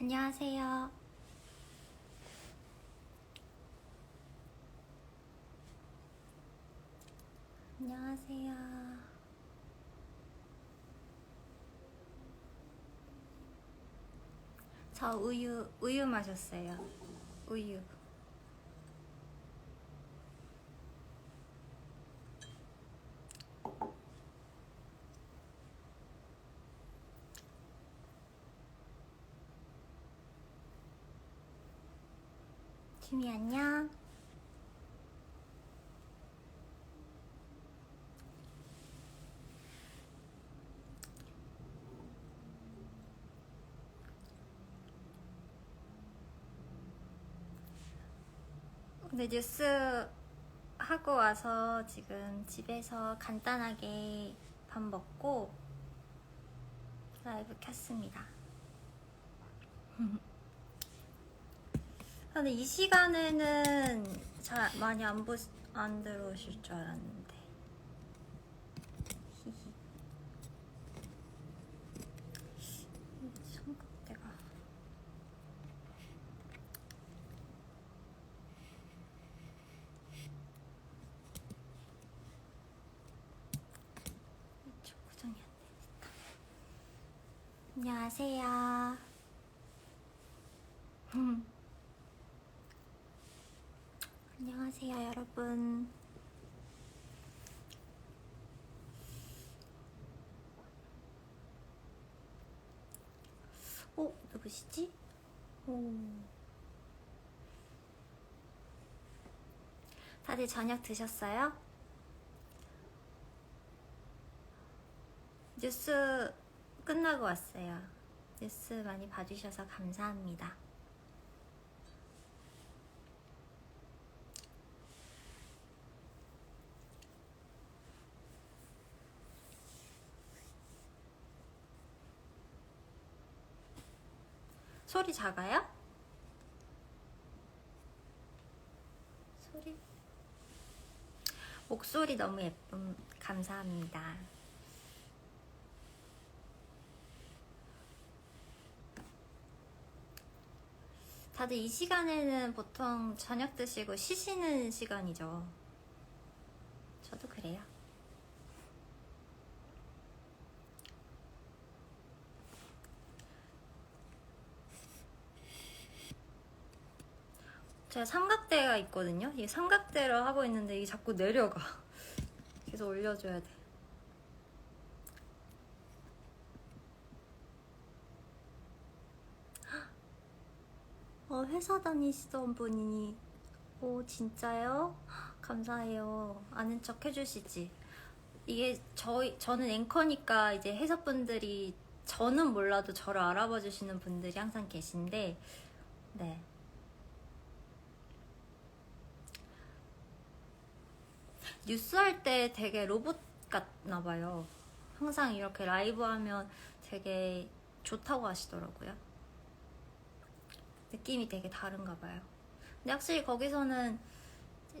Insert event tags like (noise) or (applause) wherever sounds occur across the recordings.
안녕하세요. 안녕하세요. 저 우유 우유 마셨어요. 우유. 지미 안녕. 오늘 뉴스 하고 와서 지금 집에서 간단하게 밥 먹고 라이브 켰습니다. (laughs) 근데 이 시간에는 잘 많이 안, 보, 안 들어오실 줄 알았는데. 히히. 이쪽 고정이 안 되니까. 안녕하세요. (laughs) 안녕하세요, 여러분. 어, 누구시지? 오. 다들 저녁 드셨어요? 뉴스 끝나고 왔어요. 뉴스 많이 봐주셔서 감사합니다. 소리 작아요? 소리 목소리 너무 예쁨 감사합니다. 다들 이 시간에는 보통 저녁 드시고 쉬시는 시간이죠. 저도 그래요. 제가 삼각대가 있거든요. 이 삼각대를 하고 있는데 이게 자꾸 내려가. (laughs) 계속 올려줘야 돼. 어, 회사 다니시던 분이니, 오, 진짜요? (gasps) 감사해요. 아는 척 해주시지. 이게 저희, 저는 앵커니까 이제 회사분들이 저는 몰라도 저를 알아봐 주시는 분들이 항상 계신데, 네. 뉴스 할 때 되게 로봇 같나 봐요. 항상 이렇게 라이브 하면 되게 좋다고 하시더라고요. 느낌이 되게 다른가 봐요. 근데 확실히 거기서는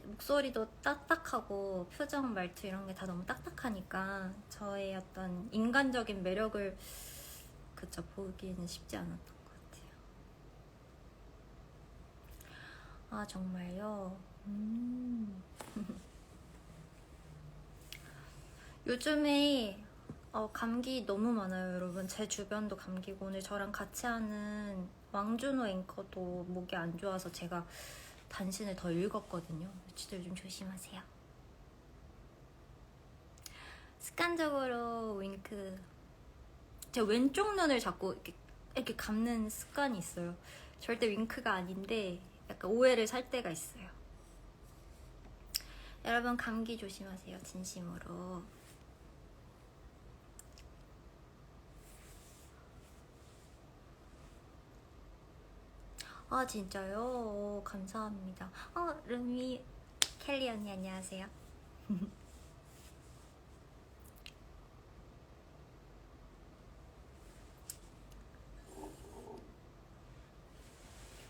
목소리도 딱딱하고 표정 말투 이런 게 다 너무 딱딱하니까 저의 어떤 인간적인 매력을 그쵸 보기는 쉽지 않았던 것 같아요. 아 정말요? 음. (laughs) 요즘에 어, 감기 너무 많아요, 여러분. 제 주변도 감기고 오늘 저랑 같이 하는 왕준호 앵커도 목이 안 좋아서 제가 단신을 더 읽었거든요. 며칠 좀 조심하세요. 습관적으로 윙크. 제 왼쪽 눈을 자꾸 이렇게, 이렇게 감는 습관이 있어요. 절대 윙크가 아닌데 약간 오해를 살 때가 있어요. 여러분 감기 조심하세요, 진심으로. 아 진짜요? 오, 감사합니다. 어 루미 켈리 언니 안녕하세요. (laughs)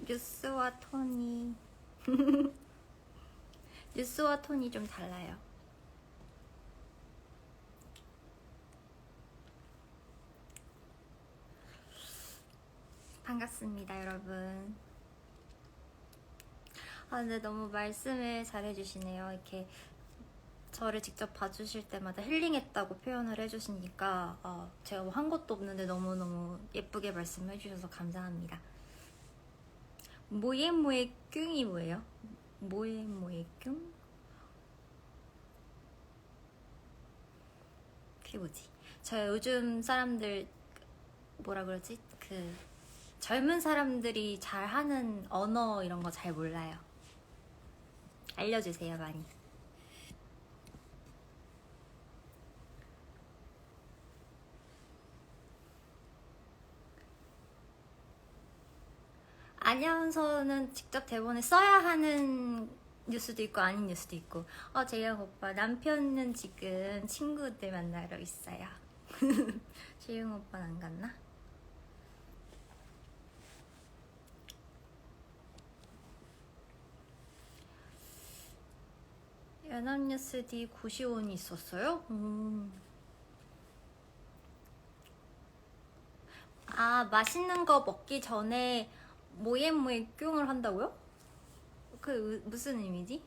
뉴스와 톤이 (laughs) 뉴스와 톤이 좀 달라요. 반갑습니다, 여러분. 아, 근데 너무 말씀을 잘해주시네요. 이렇게 저를 직접 봐주실 때마다 힐링했다고 표현을 해주시니까 어, 제가 뭐 한 것도 없는데 너무너무 예쁘게 말씀해주셔서 감사합니다. 모예모예 뀨이 뭐예요? 모예모예 뀨? 그게 뭐지? 저 요즘 사람들 뭐라 그러지? 그 젊은 사람들이 잘 하는 언어 이런 거 잘 몰라요. 알려주세요 많이. 아나운서는 직접 대본에 써야 하는 뉴스도 있고 아닌 뉴스도 있고 어 재영 오빠 남편은 지금 친구들 만나러 있어요 (laughs) 재영 오빠는 안 갔나? 연합뉴스 D 95원이 있었어요? 음. 아 맛있는 거 먹기 전에 모예모예 뀨을 한다고요? 그 우- 무슨 의미지?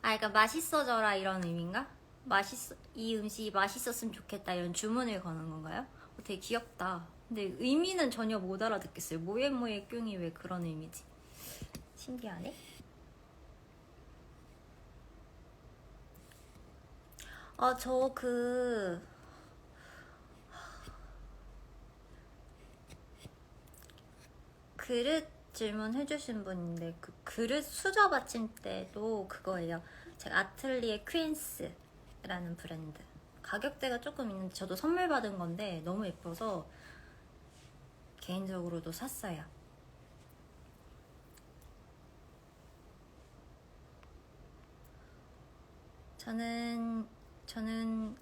아, 그러니까 맛있어져라 이런 의미인가? 맛있어 이 음식이 맛있었으면 좋겠다 이런 주문을 거는 건가요? 어, 되게 귀엽다. 근데 의미는 전혀 못 알아듣겠어요. 모예모예 뀨이 왜 그런 의미지? 신기하네. 아, 저 그 그릇 질문해주신 분인데 그 그릇 수저 받침대도 그거예요. 제가 아틀리에 퀸스라는 브랜드. 가격대가 조금 있는데 저도 선물 받은 건데 너무 예뻐서 개인적으로도 샀어요. 저는 저는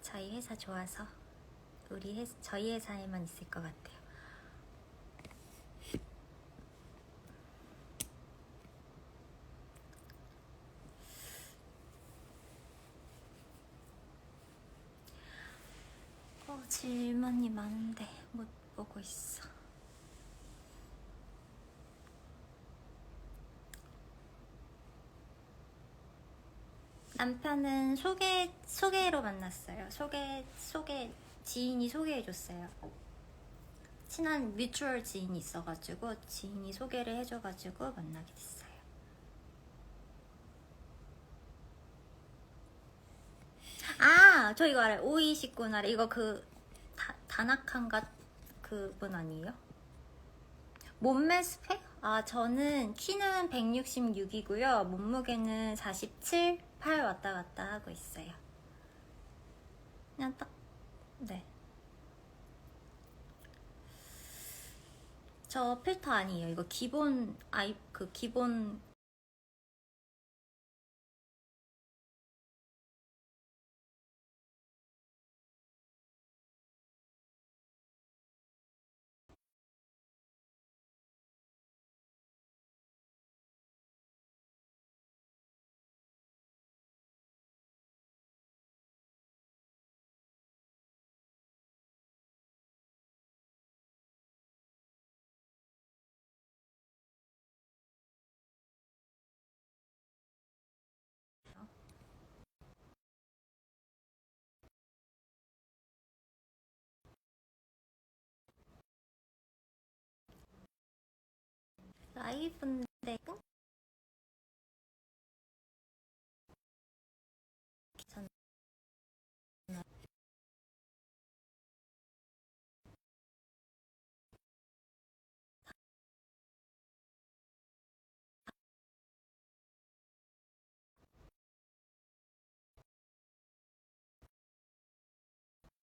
저희 회사 좋아서 우리 회 저희 회사에만 있을 것 같아요. 어, 질문이 많은데 못 보고 있어. 남편은 소개 소개로 만났어요. 소개 소개 지인이 소개해줬어요. 친한 뮤추얼 지인이 있어가지고 지인이 소개를 해줘가지고 만나게 됐어요. 아, 저 이거 알아요. 오이시구나. 이거 그 다, 다나칸가 그분 아니에요? 몸매 스펙? 아, 저는 키는 166이고요. 몸무게는 47, 8 왔다 갔다 하고 있어요. 그냥 딱, 네. 저 필터 아니에요. 이거 기본 아이 그 기본 라이브인데 끊